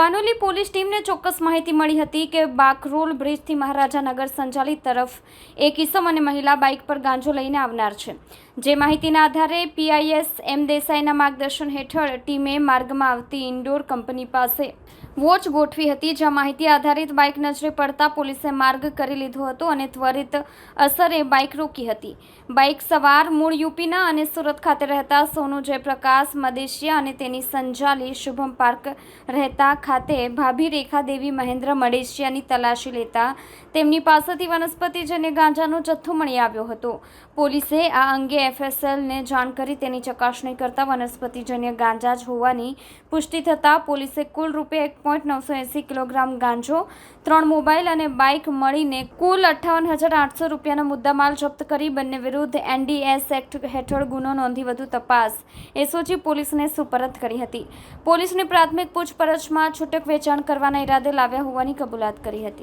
Panoli police ટીમને ચોક્કસ માહિતી મળી હતી કે બાકરોલ બ્રિજથી મહારાજાનગર સંચાલિત તરફ એક ઇસમ અને મહિલા બાઇક પર ગાંજો લઈને આવનાર છે. જે માહિતીના આધારે પીઆઈએસ એમ દેસાઈના માર્ગદર્શન હેઠળ ટીમે માર્ગમાં આવતી ઇન્ડોર કંપની પાસે વોચ ગોઠવી હતી, જ્યાં માહિતી આધારિત બાઇક નજરે પડતા પોલીસે માર્ગ કરી લીધો હતો અને ત્વરિત અસરે બાઇક રોકી હતી. બાઇક સવાર મૂળ યુપીના અને સુરત ખાતે રહેતા સોનુ જયપ્રકાશ, મદેશિયા અને તેની સંજાલી શુભમ પાર્ક રહેતા ખાતે ભાભી રેખા દેવી મહેન્દ્ર મડેશિયાની તલાશી લેતા તેમની પાસેથી વનસ્પતિજન્ય ગાંજાનો જથ્થો મળી આવ્યો હતો. પોલીસે આ અંગે એફએસએલને જાણ કરી તેની ચકાસણી કરતા વનસ્પતિજન્ય ગાંજા જ હોવાની પુષ્ટિ થતાં પોલીસે કુલ રૂપે એક પોઈન્ટ નવસો એંસી કિલોગ્રામ ગાંજો, ત્રણ મોબાઈલ અને બાઇક મળીને કુલ અઠ્ઠાવન હજાર આઠસો રૂપિયાનો મુદ્દામાલ જપ્ત કરી બંને વિરુદ્ધ એનડીએસ એક્ટ હેઠળ ગુનો નોંધી વધુ તપાસ એસઓજી પોલીસને સુપરત કરી હતી. પોલીસની પ્રાથમિક પૂછપરછમાં છૂટક વેચાણ કરવાના ઈરાદે લાવ્યા હોવાની કબૂલાત કરી હતી.